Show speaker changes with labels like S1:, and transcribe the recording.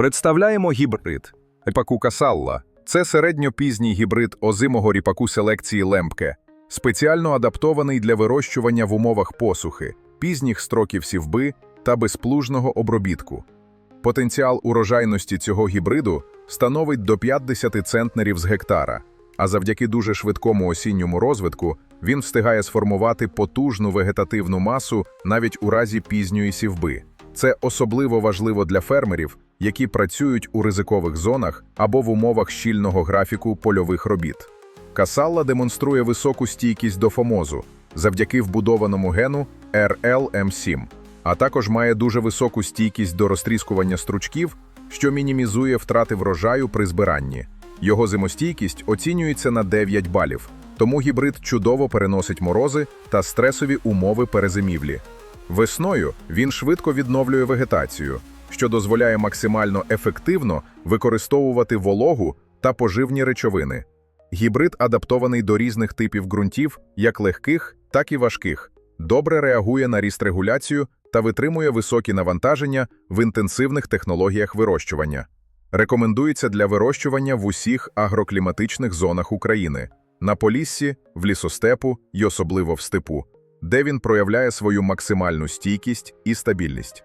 S1: Представляємо гібрид ріпаку Касалла. Це середньопізній гібрид озимого ріпаку селекції Лемпке, спеціально адаптований для вирощування в умовах посухи, пізніх строків сівби та безплужного обробітку. Потенціал урожайності цього гібриду становить до 50 центнерів з гектара, а завдяки дуже швидкому осінньому розвитку він встигає сформувати потужну вегетативну масу навіть у разі пізньої сівби. Це особливо важливо для фермерів, які працюють у ризикових зонах або в умовах щільного графіку польових робіт. Касалла демонструє високу стійкість до фомозу завдяки вбудованому гену RLM7, а також має дуже високу стійкість до розтріскування стручків, що мінімізує втрати врожаю при збиранні. Його зимостійкість оцінюється на 9 балів, тому гібрид чудово переносить морози та стресові умови перезимівлі. Весною він швидко відновлює вегетацію, що дозволяє максимально ефективно використовувати вологу та поживні речовини. Гібрид адаптований до різних типів ґрунтів, як легких, так і важких, добре реагує на ріст-регуляцію та витримує високі навантаження в інтенсивних технологіях вирощування. Рекомендується для вирощування в усіх агрокліматичних зонах України на Поліссі, в лісостепу і особливо в степу, де він проявляє свою максимальну стійкість і стабільність.